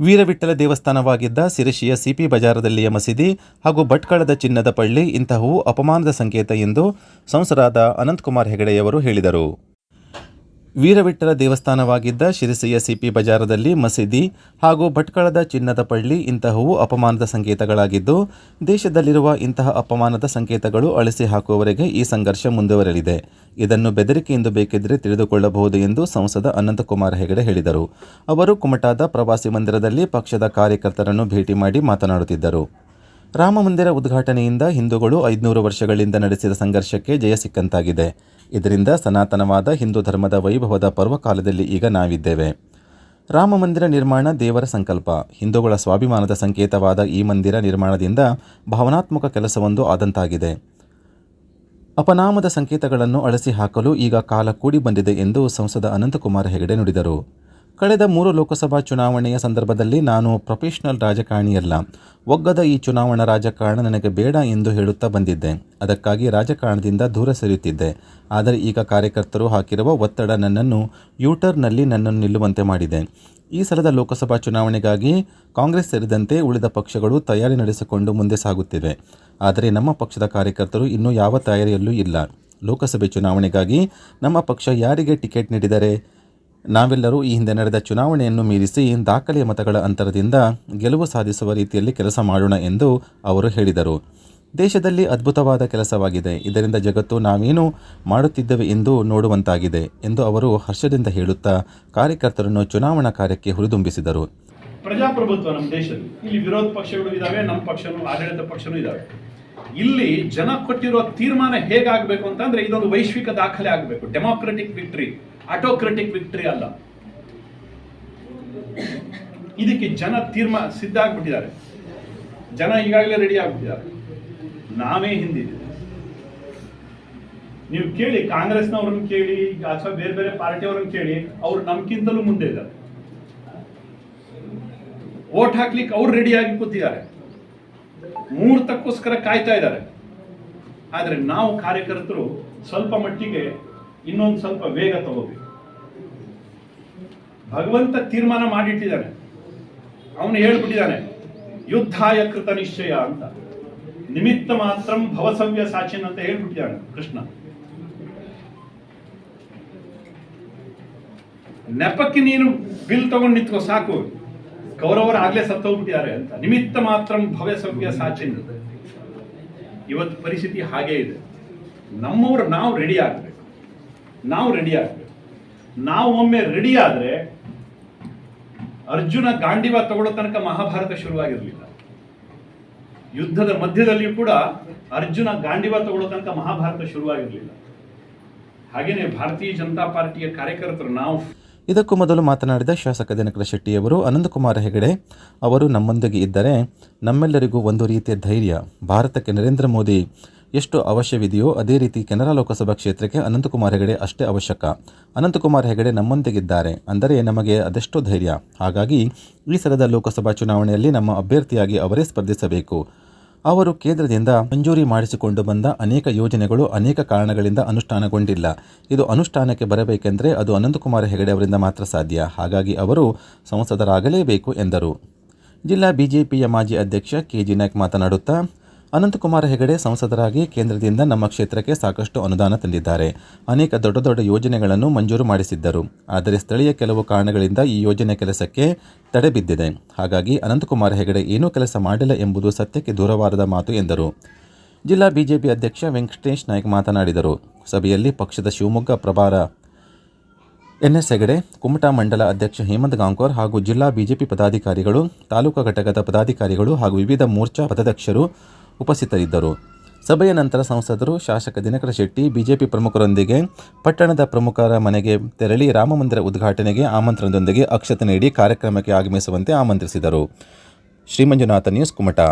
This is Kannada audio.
ವೀರವಿಠ್ಠಲ ದೇವಸ್ಥಾನವಾಗಿದ್ದ ಸಿರಿಶಿಯ ಸಿಪಿ ಬಜಾರದಲ್ಲಿಯ ಮಸೀದಿ ಹಾಗೂ ಭಟ್ಕಳದ ಚಿನ್ನದ ಪಳ್ಳಿ ಇಂತಹವು ಅಪಮಾನದ ಸಂಕೇತ ಎಂದು ಸಂಸರಾದ ಅನಂತಕುಮಾರ್ ಹೆಗಡೆಯವರು ಹೇಳಿದರು. ವೀರವಿಠ್ಠಲ ದೇವಸ್ಥಾನವಾಗಿದ್ದ ಶಿರಸಿಯ ಸಿಪಿ ಬಜಾರದಲ್ಲಿ ಮಸೀದಿ ಹಾಗೂ ಭಟ್ಕಳದ ಚಿನ್ನದ ಪಳ್ಳಿ ಇಂತಹವು ಅಪಮಾನದ ಸಂಕೇತಗಳಾಗಿದ್ದು, ದೇಶದಲ್ಲಿರುವ ಇಂತಹ ಅಪಮಾನದ ಸಂಕೇತಗಳು ಅಳಿಸಿ ಹಾಕುವವರೆಗೆ ಈ ಸಂಘರ್ಷ ಮುಂದುವರೆಯಲಿದೆ. ಇದನ್ನು ಬೆದರಿಕೆಯಿಂದ ಬೇಕಿದ್ದರೆ ತಿಳಿದುಕೊಳ್ಳಬಹುದು ಎಂದು ಸಂಸದ ಅನಂತಕುಮಾರ್ ಹೆಗಡೆ ಹೇಳಿದರು. ಅವರು ಕುಮಟಾದ ಪ್ರವಾಸಿ ಮಂದಿರದಲ್ಲಿ ಪಕ್ಷದ ಕಾರ್ಯಕರ್ತರನ್ನು ಭೇಟಿ ಮಾಡಿ ಮಾತನಾಡುತ್ತಿದ್ದರು. ರಾಮಮಂದಿರ ಉದ್ಘಾಟನೆಯಿಂದ ಹಿಂದೂಗಳು ಐದುನೂರು ವರ್ಷಗಳಿಂದ ನಡೆಸಿದ ಸಂಘರ್ಷಕ್ಕೆ ಜಯ ಸಿಕ್ಕಂತಾಗಿದೆ. ಇದರಿಂದ ಸನಾತನವಾದ ಹಿಂದೂ ಧರ್ಮದ ವೈಭವದ ಪರ್ವಕಾಲದಲ್ಲಿ ಈಗ ನಾವಿದ್ದೇವೆ. ರಾಮ ಮಂದಿರ ನಿರ್ಮಾಣ ದೇವರ ಸಂಕಲ್ಪ. ಹಿಂದೂಗಳ ಸ್ವಾಭಿಮಾನದ ಸಂಕೇತವಾದ ಈ ಮಂದಿರ ನಿರ್ಮಾಣದಿಂದ ಭಾವನಾತ್ಮಕ ಕೆಲಸವೊಂದು ಆದಂತಾಗಿದೆ. ಅಪನಾಮದ ಸಂಕೇತಗಳನ್ನು ಅಳಿಸಿ ಹಾಕಲು ಈಗ ಕಾಲ ಕೂಡಿ ಬಂದಿದೆ ಎಂದು ಸಂಸದ ಅನಂತಕುಮಾರ್ ಹೆಗಡೆ ನುಡಿದರು. ಕಳೆದ ಮೂರು ಲೋಕಸಭಾ ಚುನಾವಣೆಯ ಸಂದರ್ಭದಲ್ಲಿ ನಾನು ಪ್ರೊಫೆಷನಲ್ ರಾಜಕಾರಣಿಯಲ್ಲ. ಒಗ್ಗದ ಈ ಚುನಾವಣಾ ರಾಜಕಾರಣ ನನಗೆ ಬೇಡ ಎಂದು ಹೇಳುತ್ತಾ ಬಂದಿದ್ದೆ. ಅದಕ್ಕಾಗಿ ರಾಜಕಾರಣದಿಂದ ದೂರ ಸರಿಯುತ್ತಿದ್ದೆ. ಆದರೆ ಈಗ ಕಾರ್ಯಕರ್ತರು ಹಾಕಿರುವ ಒತ್ತಡ ನನ್ನನ್ನು ಯೂಟರ್ನಲ್ಲಿ ನನ್ನನ್ನು ನಿಲ್ಲುವಂತೆ ಮಾಡಿದೆ. ಈ ಸಲದ ಲೋಕಸಭಾ ಚುನಾವಣೆಗಾಗಿ ಕಾಂಗ್ರೆಸ್ ಸೇರಿದಂತೆ ಉಳಿದ ಪಕ್ಷಗಳು ತಯಾರಿ ನಡೆಸಿಕೊಂಡು ಮುಂದೆ ಸಾಗುತ್ತಿವೆ. ಆದರೆ ನಮ್ಮ ಪಕ್ಷದ ಕಾರ್ಯಕರ್ತರು ಇನ್ನೂ ಯಾವ ತಯಾರಿಯಲ್ಲೂ ಇಲ್ಲ. ಲೋಕಸಭೆ ಚುನಾವಣೆಗಾಗಿ ನಮ್ಮ ಪಕ್ಷ ಯಾರಿಗೆ ಟಿಕೆಟ್ ನೀಡಿದರೆ? ನಾವೆಲ್ಲರೂ ಈ ಹಿಂದೆ ನಡೆದ ಚುನಾವಣೆಯನ್ನು ಮೀರಿಸಿ ದಾಖಲೆಯ ಮತಗಳ ಅಂತರದಿಂದ ಗೆಲುವು ಸಾಧಿಸುವ ರೀತಿಯಲ್ಲಿ ಕೆಲಸ ಮಾಡೋಣ ಎಂದು ಅವರು ಹೇಳಿದರು. ದೇಶದಲ್ಲಿ ಅದ್ಭುತವಾದ ಕೆಲಸವಾಗಿದೆ. ಇದರಿಂದ ಜಗತ್ತು ನಾವೇನು ಮಾಡುತ್ತಿದ್ದೇವೆ ಎಂದು ನೋಡುವಂತಾಗಿದೆ ಎಂದು ಅವರು ಹರ್ಷದಿಂದ ಹೇಳುತ್ತಾ ಕಾರ್ಯಕರ್ತರನ್ನು ಚುನಾವಣಾ ಕಾರ್ಯಕ್ಕೆ ಹುರಿದುಂಬಿಸಿದರು. ಪ್ರಜಾಪ್ರಭುತ್ವ ನಮ್ಮ ದೇಶದಲ್ಲಿ. ಇಲ್ಲಿ ವಿರೋಧ ಪಕ್ಷಗಳು ಇದ್ದಾವೆ ನಮ್ಮ ಪಕ್ಷನೂ, ಆಡಳಿತ ಪಕ್ಷನೂ ಇದ್ದಾವೆ ಇಲ್ಲಿ ಜನ ಕೊಟ್ಟಿರೋ ತೀರ್ಮಾನ ಹೇಗಾಗಬೇಕು ಅಂತಂದ್ರೆ ಇದೊಂದು ವೈಶ್ವಿಕ ದಾಖಲೆ ಆಗಬೇಕು. ಡೆಮೋಕ್ರೆಟಿಕ್ ವಿಕ್ಟ್ರಿ ಆಟೋಕ್ರೆಟಿಕ್ ವಿಕ್ಟ್ರಿ ಅಲ್ಲ. ಇದಕ್ಕೆ ಜನ ತೀರ್ಮಾನ ಸಿದ್ಧ ಆಗ್ಬಿಟ್ಟಿದ್ದಾರೆ. ಜನ ಈಗಾಗಲೇ ರೆಡಿ ಆಗ್ಬಿಟ್ಟಿದ್ದಾರೆ. ನಾವೇ ಹಿಂದಿದ್ದೀವಿ. ನೀವು ಕೇಳಿ, ಕಾಂಗ್ರೆಸ್ನವ್ರನ್ನ ಕೇಳಿ, ಅಥವಾ ಬೇರೆ ಬೇರೆ ಪಾರ್ಟಿಯವ್ರನ್ನ ಕೇಳಿ, ಅವ್ರು ನಮ್ಗಿಂತಲೂ ಮುಂದೆ ಇದ್ದಾರೆ. ವೋಟ್ ಹಾಕ್ಲಿಕ್ಕೆ ಅವ್ರು ರೆಡಿಯಾಗಿ ಕೂತಿದ್ದಾರೆ. ಮುಹೂರ್ತಕ್ಕೋಸ್ಕರ ಕಾಯ್ತಾ ಇದ್ದಾರೆ. ಆದರೆ ನಾವು ಕಾರ್ಯಕರ್ತರು ಸ್ವಲ್ಪ ಮಟ್ಟಿಗೆ ಇನ್ನೊಂದು ಸ್ವಲ್ಪ ವೇಗ ತಗೋಬೇಕು. ಭಗವಂತ ತೀರ್ಮಾನ ಮಾಡಿಟ್ಟಿದ್ದಾನೆ. ಅವನು ಹೇಳ್ಬಿಟ್ಟಿದ್ದಾನೆ, ಯುದ್ಧಾಯ ಕೃತ ನಿಶ್ಚಯ ಅಂತ. ನಿಮಿತ್ತ ಮಾತ್ರ ಭವಸವ್ಯ ಸಾಚಿನ್ ಅಂತ ಹೇಳ್ಬಿಟ್ಟಿದ್ದಾನೆ ಕೃಷ್ಣ. ನೆಪಕ್ಕೆ ನೀನು ಬಿಲ್ ತಗೊಂಡು ನಿಂತ್ಕೋ, ಸಾಕು. ಕೌರವರು ಆಗ್ಲೇ ಸತ್ತೋಗ್ಬಿಟ್ಟಿದ್ದಾರೆ ಅಂತ. ನಿಮಿತ್ತ ಮಾತ್ರ ಭವ್ಯಸವ್ಯ ಸಾಚಿನ್. ಇವತ್ತು ಪರಿಸ್ಥಿತಿ ಹಾಗೇ ಇದೆ. ನಮ್ಮವರು ನಾವು ರೆಡಿ ಆಗಬೇಕು. ನಾವು ರೆಡಿ ಆಗಬೇಕು. ನಾವು ಒಮ್ಮೆ ರೆಡಿ ಆದರೆ ಅರ್ಜುನ ಗಾಂಡಿವ ತಗೊಳ್ಳೋ ತನಕ ಮಹಾಭಾರತ ಶುರುವಾಗಿರಲಿಲ್ಲ. ಯುದ್ಧದ ಮಧ್ಯದಲ್ಲಿಯೂ ಕೂಡ ಅರ್ಜುನ ಗಾಂಡಿವ ತಗೊಳ್ಳೋ ತನಕ ಮಹಾಭಾರತ ಶುರುವಾಗಿರಲಿಲ್ಲ. ಹಾಗೆಯೇ ಭಾರತೀಯ ಜನತಾ ಪಾರ್ಟಿಯ ಕಾರ್ಯಕರ್ತರು ನಾವು ಇದಕ್ಕೂ ಮೊದಲು ಮಾತನಾಡಿದ ಶಾಸಕ ದಿನಕರ ಶೆಟ್ಟಿಯವರು ಅನಂತಕುಮಾರ್ ಹೆಗಡೆ ಅವರು ನಮ್ಮೊಂದಿಗೆ ಇದ್ದರೆ ನಮ್ಮೆಲ್ಲರಿಗೂ ಒಂದು ರೀತಿಯ ಧೈರ್ಯ. ಭಾರತಕ್ಕೆ ನರೇಂದ್ರ ಮೋದಿ ಎಷ್ಟು ಅವಶ್ಯವಿದೆಯೋ ಅದೇ ರೀತಿ ಕೆನರಾ ಲೋಕಸಭಾ ಕ್ಷೇತ್ರಕ್ಕೆ ಅನಂತಕುಮಾರ್ ಹೆಗಡೆ ಅಷ್ಟೇ ಅವಶ್ಯಕ. ಅನಂತಕುಮಾರ್ ಹೆಗಡೆ ನಮ್ಮೊಂದಿಗಿದ್ದಾರೆ. ಅಂದರೆ ನಮಗೆ ಅದೆಷ್ಟು ಧೈರ್ಯ. ಹಾಗಾಗಿ ಈ ಸಲದ ಲೋಕಸಭಾ ಚುನಾವಣೆಯಲ್ಲಿ ನಮ್ಮ ಅಭ್ಯರ್ಥಿಯಾಗಿ ಅವರೇ ಸ್ಪರ್ಧಿಸಬೇಕು. ಅವರು ಕೇಂದ್ರದಿಂದ ಮಂಜೂರಿ ಮಾಡಿಸಿಕೊಂಡು ಬಂದ ಅನೇಕ ಯೋಜನೆಗಳು ಅನೇಕ ಕಾರಣಗಳಿಂದ ಅನುಷ್ಠಾನಗೊಂಡಿಲ್ಲ. ಇದು ಅನುಷ್ಠಾನಕ್ಕೆ ಬರಬೇಕೆಂದರೆ ಅದು ಅನಂತಕುಮಾರ್ ಹೆಗಡೆ ಅವರಿಂದ ಮಾತ್ರ ಸಾಧ್ಯ. ಹಾಗಾಗಿ ಅವರು ಸಂಸದರಾಗಲೇಬೇಕು ಎಂದರು. ಜಿಲ್ಲಾ ಬಿಜೆಪಿಯ ಮಾಜಿ ಅಧ್ಯಕ್ಷ ಕೆ. ಜಿ ನಾಯ್ಕ್ ಮಾತನಾಡುತ್ತಾ ಅನಂತಕುಮಾರ ಹೆಗಡೆ ಸಂಸದರಾಗಿ ಕೇಂದ್ರದಿಂದ ನಮ್ಮ ಕ್ಷೇತ್ರಕ್ಕೆ ಸಾಕಷ್ಟು ಅನುದಾನ ತಂದಿದ್ದಾರೆ. ಅನೇಕ ದೊಡ್ಡ ದೊಡ್ಡ ಯೋಜನೆಗಳನ್ನು ಮಂಜೂರು ಮಾಡಿಸಿದ್ದರು. ಆದರೆ ಸ್ಥಳೀಯ ಕೆಲವು ಕಾರಣಗಳಿಂದ ಈ ಯೋಜನೆ ಕೆಲಸಕ್ಕೆ ತಡೆ ಬಿದ್ದಿದೆ. ಹಾಗಾಗಿ ಅನಂತಕುಮಾರ್ ಹೆಗಡೆ ಏನೂ ಕೆಲಸ ಮಾಡಿಲ್ಲ ಎಂಬುದು ಸತ್ಯಕ್ಕೆ ದೂರವಾರದ ಮಾತು ಎಂದರು. ಜಿಲ್ಲಾ ಬಿಜೆಪಿ ಅಧ್ಯಕ್ಷ ವೆಂಕಟೇಶ್ ನಾಯ್ಕ್ ಮಾತನಾಡಿದರು. ಸಭೆಯಲ್ಲಿ ಪಕ್ಷದ ಶಿವಮೊಗ್ಗ ಪ್ರಭಾರ ಎನ್ಎಸ್ ಹೆಗಡೆ, ಕುಮಟಾ ಮಂಡಲ ಅಧ್ಯಕ್ಷ ಹೇಮಂತ್ ಗಾಂಕೋರ್ ಹಾಗೂ ಜಿಲ್ಲಾ ಬಿಜೆಪಿ ಪದಾಧಿಕಾರಿಗಳು, ತಾಲೂಕು ಘಟಕದ ಪದಾಧಿಕಾರಿಗಳು ಹಾಗೂ ವಿವಿಧ ಮೋರ್ಚಾ ಪದಾಧ್ಯಕ್ಷರು ಉಪಸ್ಥಿತರಿದ್ದರು. ಸಭೆಯ ನಂತರ ಸಂಸದರು, ಶಾಸಕ ದಿನಕರ ಶೆಟ್ಟಿ, ಬಿಜೆಪಿ ಪ್ರಮುಖರೊಂದಿಗೆ ಪಟ್ಟಣದ ಪ್ರಮುಖರ ಮನೆಗೆ ತೆರಳಿ ರಾಮಮಂದಿರ ಉದ್ಘಾಟನೆಗೆ ಆಮಂತ್ರಣದೊಂದಿಗೆ ಅಕ್ಷತೆ ನೀಡಿ ಕಾರ್ಯಕ್ರಮಕ್ಕೆ ಆಗಮಿಸುವಂತೆ ಆಮಂತ್ರಿಸಿದರು. ಶ್ರೀಮಂಜುನಾಥ ನ್ಯೂಸ್ ಕುಮಟಾ.